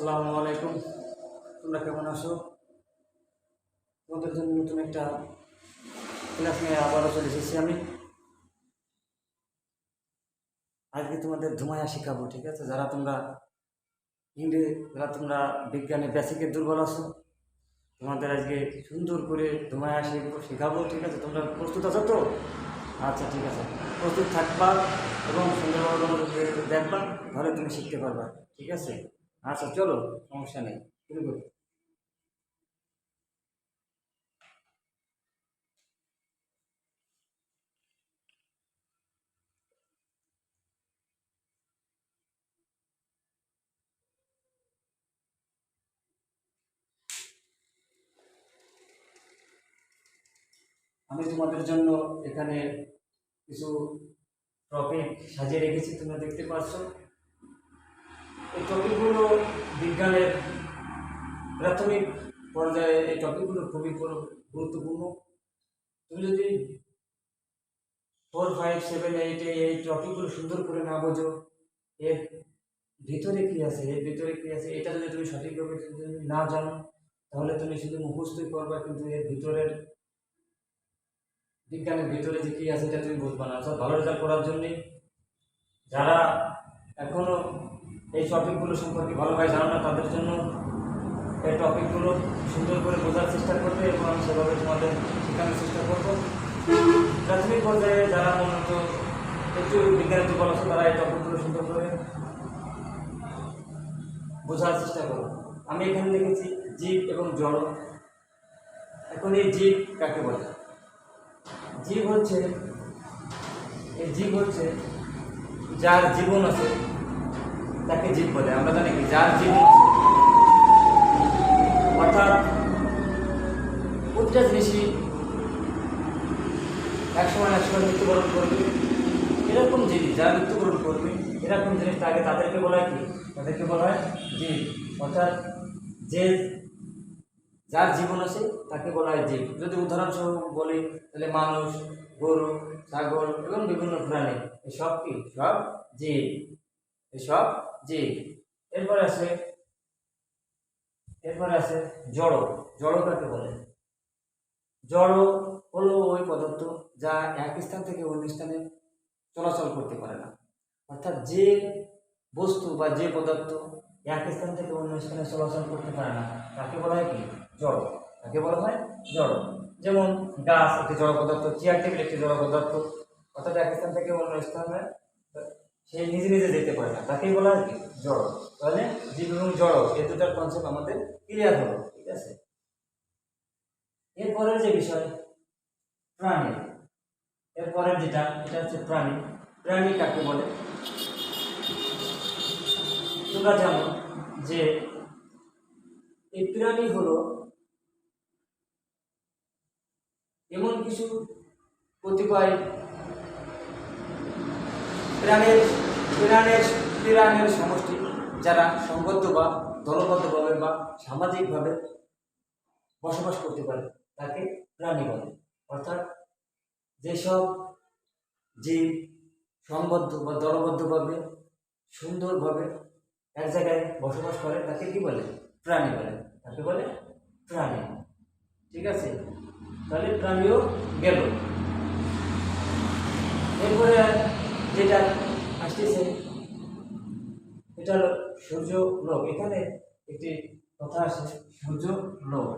আসসালামু আলাইকুম। তোমরা কেমন আছো? তোমাদের জন্য নতুন একটা ক্লাস নিয়ে আবারও চলে এসেছি আমি। আজকে তোমাদের ধুমায়া শেখাবো, ঠিক আছে? যারা তোমরা ইংরেজি, যারা তোমরা বিজ্ঞানে বেসিকে দুর্বল আছো, তোমাদের আজকে সুন্দর করে ধুমায়া শিখব, শেখাবো, ঠিক আছে? তোমরা প্রস্তুত আছো তো? আচ্ছা ঠিক আছে। প্রস্তুত থাকবা এবং সুন্দরভাবে দেখবা, তাহলে তুমি শিখতে পারবা, ঠিক আছে? আচ্ছা চলো, সমস্যা নেই, শুরু করি। আমি তোমাদের জন্য এখানে কিছু টপিক সাজিয়ে রেখেছি, তোমরা দেখতে পাচ্ছ এই টপিকগুলো বিজ্ঞানের প্রাথমিক পর্যায়ে এই টপিকগুলো খুবই গুরুত্বপূর্ণ। তুমি যদি ফোর ফাইভ সেভেন এইটে এই টপিকগুলো সুন্দর করে না বোঝো, এর ভিতরে কী আছে, এর ভিতরে কী আছে, এটা যদি তুমি সঠিকভাবে যদি না জানো, তাহলে তুমি শুধু মুখস্থই করবা, কিন্তু এর ভিতরের বিজ্ঞানের ভিতরে যে কী আছে, এটা তুমি বুঝবা না। অর্থাৎ ভালো রেজাল্ট করার জন্যে যারা এখনও এই টপিকগুলো সম্পর্কে ভালোভাবে জানো না তাদের জন্য। এই টপিকগুলো সুন্দর করে বোঝার চেষ্টা করবে এবং আমি সেভাবে তোমাদের শেখানোর চেষ্টা করব। প্রাথমিক পর্যায়ে যারা মূলত একটু বিজ্ঞানের দুর্বল আছে, তারা এই টপিকগুলো সুন্দর করে বোঝার চেষ্টা করো আমি এখানে লিখেছি জীব এবং জড়। এখন এই জীব কাকে বলে? জীব হচ্ছে, এই জীব হচ্ছে যার জীবন আছে তাকে জীব বলে। আমরা জানি কি? যার জীবন অর্থাৎ প্রতিটা জিনিসই একসময় একসময় মৃত্যুবরণ করবে। এরকম জিনিস যারা মৃত্যুবরণ করবে, এরকম জিনিস আগে তাদেরকে বলা হয় কি? তাদেরকে বলা হয় জীব অর্থাৎ যে যার জীবন আছে, তাকে বলা হয় জীব যদি উদাহরণস্বরূপ বলি, তাহলে মানুষ, গরু, ছাগল এবং বিভিন্ন প্রাণী, এসব কি? সব জীব এসব জীব এরপরে আছে এরপরে আছে জড়। জড় কাকে বলে? জড় হলো ওই পদার্থ যা এক স্থান থেকে অন্য স্থানে চলাচল করতে পারে না। অর্থাৎ যে বস্তু বা যে পদার্থ এক স্থান থেকে অন্য স্থানে চলাচল করতে পারে না, তাকে বলা হয় কি? জড়। তাকে বলা হয় জড়। যেমন গাছ, একটি জড় পদার্থ, চেয়ার, টেবিল, একটি জড় পদার্থ। অর্থাৎ এক স্থান থেকে অন্য স্থানে সে নিজে নিজে যেতে পারে না। তাকেই বলা হয় কি? জড় তাহলে জীব এবং জড় এই দুটার কনসেপ্ট আমাদের ক্লিয়ার হলো, ঠিক আছে? এরপরের যে বিষয়, প্রাণী। এরপরের যেটা, এটা হচ্ছে প্রাণী। প্রাণী কাকে বলে? তোমরা জানো যে এই প্রাণী হলো এমন কিছু কতিপয় প্রাণের প্রাণের প্রাণের সমষ্টি, যারা সংবদ্ধ বা দলবদ্ধভাবে বা সামাজিকভাবে বসবাস করতে পারে, তাকে প্রাণী বলে। অর্থাৎ যেসব জীব সংবদ্ধ বা দলবদ্ধভাবে সুন্দরভাবে এক জায়গায় বসবাস করে, তাকে কি বলে? প্রাণী বলে। তাকে বলে প্রাণী। ঠিক আছে? তাহলে প্রাণীও গেল। এরপরে যেটা আসতেছে, এটা হলো সূর্য লোক এখানে একটি কথা আছে, সূর্য লোক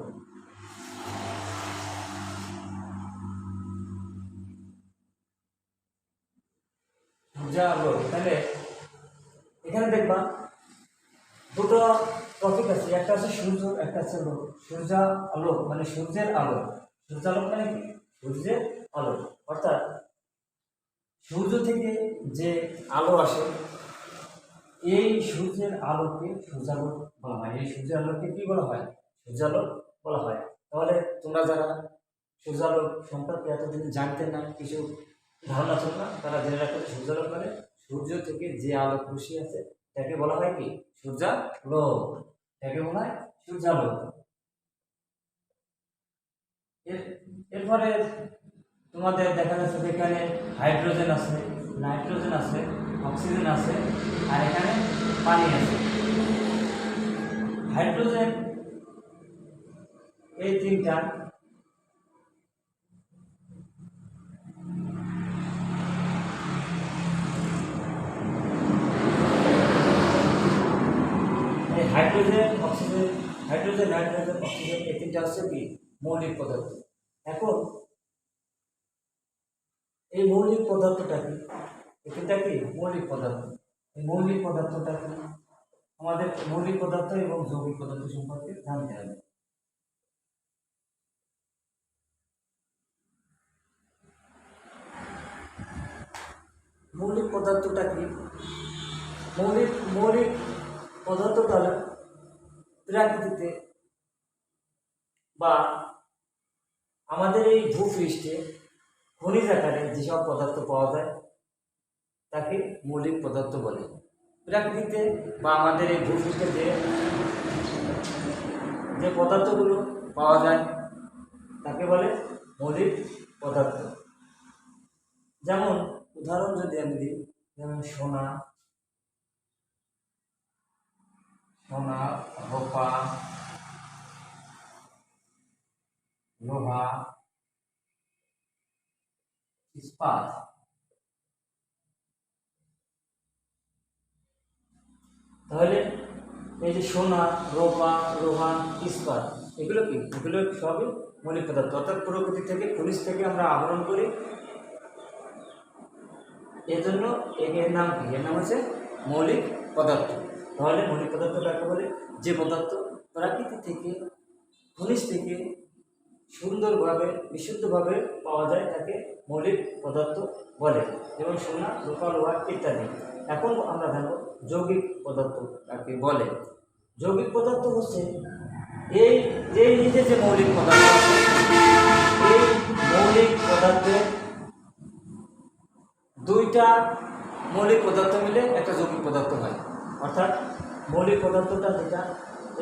এখানে এখানে দেখবা দুটো টপিক আছে, একটা আছে সূর্য, একটা আছে লোক সূর্যা আলোক মানে সূর্যের আলো। সূর্যালোক মানে কি? সূর্যের আলো। অর্থাৎ সূর্য থেকে যে আলো আসে, এই সূর্যের আলোকে সূর্যালোক বলা হয়। এই সূর্যের আলোকে কি বলা হয়? সূর্যালোক বলা হয়। তাহলে তোমরা যারা সূর্যালোক সম্পর্কে এতদিন জানতে না, কিছু ধারণা ছিল না, তারা জেনে রাখবে সূর্যালোক মানে সূর্য থেকে যে আলো খুশি আছে, তাকে বলা হয় কি? সূর্যালোক তাকে বলা হয় সূর্যালোক এর, এরপরে তোমাদের দেখা যাচ্ছে যে এখানে হাইড্রোজেন আছে, নাইট্রোজেন আছে, অক্সিজেন আছে, আর এখানে পানি আছে। হাইড্রোজেন এই তিনটা hydrogen, oxygen, hydrogen, nitrogen, oxygen এই তিনটা হচ্ছে কি মৌলিক পদার্থ। এখন এই মৌলিক পদার্থটা কি? এটা কি? মৌলিক পদার্থ। এই মৌলিক পদার্থটা কি? আমাদের মৌলিক পদার্থ এবং যৌগিক পদার্থ সম্পর্কে জানতে হবে। মৌলিক পদার্থটা কি? মৌলিক মৌলিক পদার্থটা প্রাকৃতিতে বা আমাদের এই ভূপৃষ্ঠে খনিজ আকারে যেসব পদার্থ পাওয়া যায়, তাকে মৌলিক পদার্থ বলে। প্রাকৃতিতে বা আমাদের এই ভূপৃষ্ঠে যে যে পদার্থগুলো পাওয়া যায়, তাকে বলে মৌলিক পদার্থ। যেমন, উদাহরণ যদি আমি দিই, যেমন সোনা সোনা, রূপা, লোহা ইস্পাত তাহলে এই যে সোনা, রূপা লোহা ইস্পাত, এগুলো কি? এগুলো সবই মৌলিক পদার্থ। অর্থাৎ প্রকৃতি থেকে খনিজ থেকে আমরা আহরণ করি। এর জন্য এর নাম কি? এর নাম হচ্ছে মৌলিক পদার্থ। তাহলে মৌলিক পদার্থ কাকে বলে যে পদার্থ। প্রাকৃতিক থেকে? খনিজ থেকে সুন্দরভাবে, বিশুদ্ধভাবে পাওয়া যায়, তাকে মৌলিক পদার্থ বলে যেমন সোনা রূপা লোহা ইত্যাদি। এখন আমরা জানব যৌগিক পদার্থ কাকে বলে। যৌগিক পদার্থ হচ্ছে এই যে নিজে যে মৌলিক পদার্থ এই মৌলিক পদার্থে দুইটা মৌলিক পদার্থ মিলে একটা যৌগিক পদার্থ হয়। অর্থাৎ মৌলিক পদার্থটা যেটা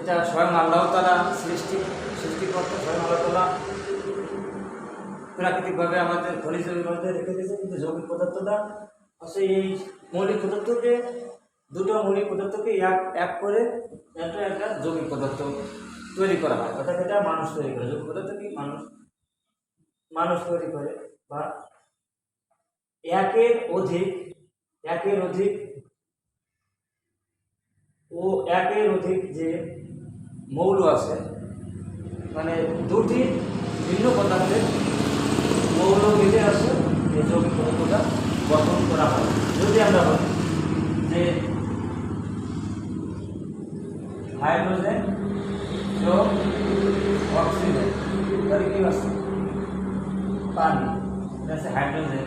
এটা স্বয়ং আল্লাহ তালা সৃষ্টি, সৃষ্টিকর্তা, স্বয়ং আল্লাহ তালা। প্রাকৃতিকভাবে আমাদের খনিজের মধ্যে রেখে দিয়েছে, কিন্তু যৌগিক পদার্থটা হচ্ছে এই মৌলিক পদার্থকে, দুটো মৌলিক পদার্থকে এক এক করে একটা একটা যৌগিক পদার্থ তৈরি করা হয়। অর্থাৎ এটা মানুষ তৈরি করে। যৌগিক পদার্থ কি? মানুষ মানুষ তৈরি করে বা একের অধিক একের অধিক, ও একের অধিক যে মৌল আছে। মানে দুটি ভিন্ন পদার্থের মৌল মিলে আছে, এই যৌগিক পদার্থটা গঠন করা হয়। যদি আমরা বলি যে হাইড্রোজেন এবং অক্সিজেন, তাহলে কি আছে? পানি। হাইড্রোজেন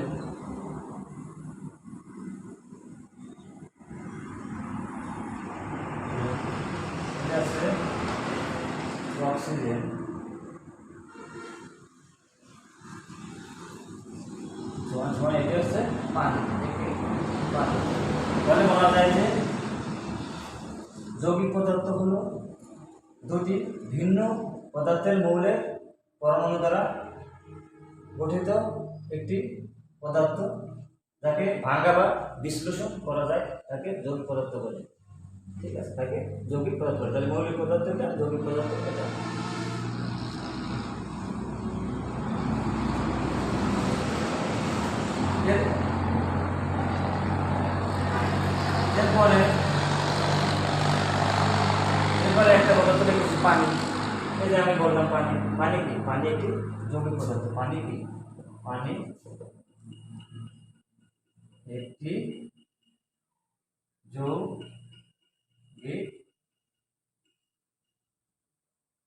এটা আছে অক্সিজেন এটা হচ্ছে যে যৌগিক পদার্থ হলো দুটি ভিন্ন পদার্থের মৌলের পরমাণু দ্বারা গঠিত একটি পদার্থ যাকে ভাঙা বা বিশ্লেষণ করা যায়, তাকে যৌগিক পদার্থ বলে। ঠিক আছে? তাকে যৌগিক পদার্থ তাহলে মৌলিক পদার্থ যৌগিক পদার্থ এর- এরপরে এরপরে একটা পদার্থ দেখেছি পানি এই যে আমি বললাম পানি পানি কি পানি একটি যৌগিক পদার্থ পানি কি পানি একটি যৌগিক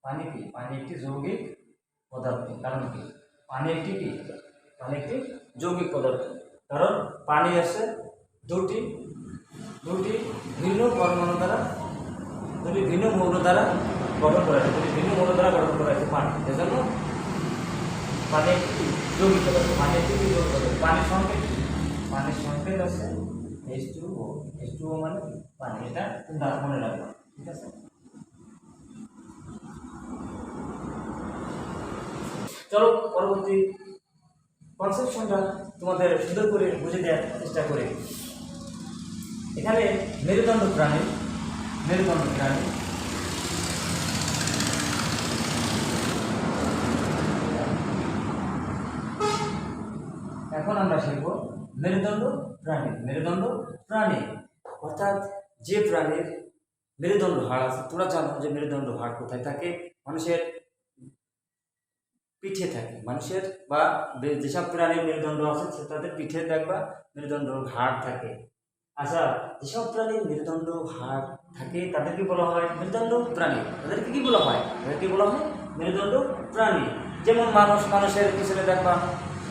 পানি কি পানি একটি যৌগিক পদার্থ কারণ কি পানি একটি কি পানি একটি যৌগিক পদার্থ কারণ পানি আছে দুটি দুটি ভিন্ন পরমাণু দ্বারা দুটি ভিন্ন মৌল দ্বারা গঠন করা হয়েছে দুটি ভিন্ন মৌল দ্বারা গঠন করা হয়েছে পানি এজন্য পানি একটি কি যৌগিক পানির সংকেত? পানির সংকেত আছে H two O H two O মানে? পানি। এটা তোমরা মনে রাখবা, ঠিক আছে? চলো, পরবর্তী কনসেপশনটা তোমাদের সুন্দর করে বুঝে দেওয়ার চেষ্টা করি। এখানে মেরুদণ্ড প্রাণী মেরুদণ্ড প্রাণী এখন আমরা শিখব মেরুদণ্ড প্রাণী মেরুদণ্ড প্রাণী। অর্থাৎ যে প্রাণীর মেরুদণ্ড হাড় আছে, তোমরা জানো যে মেরুদণ্ড হাড় কোথায় থাকে? মানুষের পিঠে থাকে। মানুষের বা যেসব প্রাণীর মেরুদণ্ড আছে, সে তাদের পিঠে দেখবা মেরুদণ্ড হাড় থাকে। আচ্ছা যেসব প্রাণীর মেরুদণ্ড হাড় থাকে, তাদেরকে বলা হয় মেরুদণ্ড প্রাণী। তাদেরকে কি বলা হয়? তাদেরকে বলা হয় মেরুদণ্ড প্রাণী। যেমন মানুষ, মানুষের পিছনে দেখবা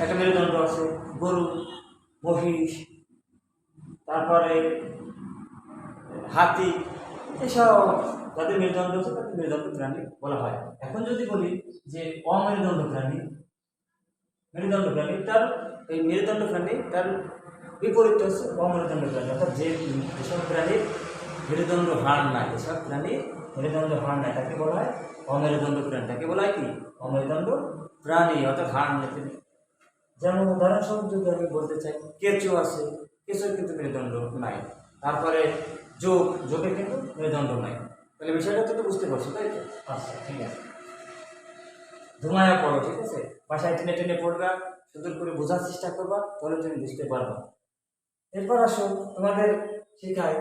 একটা মেরুদণ্ড আছে, গরু, মহিষ, তারপরে হাতি, এসব যাদের মেরুদণ্ড আছে তাদের মেরুদণ্ড প্রাণী বলা হয়। এখন যদি বলি যে অমেরুদণ্ড প্রাণী, মেরুদণ্ড প্রাণী, তার এই মেরুদণ্ড প্রাণী, তার বিপরীত হচ্ছে অমেরুদণ্ড প্রাণী। অর্থাৎ যে যেসব প্রাণীর মেরুদণ্ড হাড় নাই, এসব প্রাণী মেরুদণ্ড হাড় নাই, তাকে বলা হয় অমেরুদণ্ড প্রাণী। তাকে বলা হয় কি? অমেরুদণ্ড প্রাণী, অর্থাৎ হাড় নেই। যেমন উদাহরণস্বরূপ যদি আমি বলতে চাই, কেঁচো আছে, কেঁচোর কিন্তু মেরুদণ্ড নাই। তারপরে যোগ, যোগের কিন্তু মেরুদণ্ড নাই। তাহলে বিষয়টা তো বুঝতে পারছ, তাই তো? আচ্ছা ঠিক আছে। ধুমায়া পড়ো, ঠিক আছে? বাসায় টেনে টেনে পড়বা, সুন্দর করে বোঝার চেষ্টা করবা তাহলে তুমি বুঝতে পারবা। এরপর আসো, তোমাদের শেখায়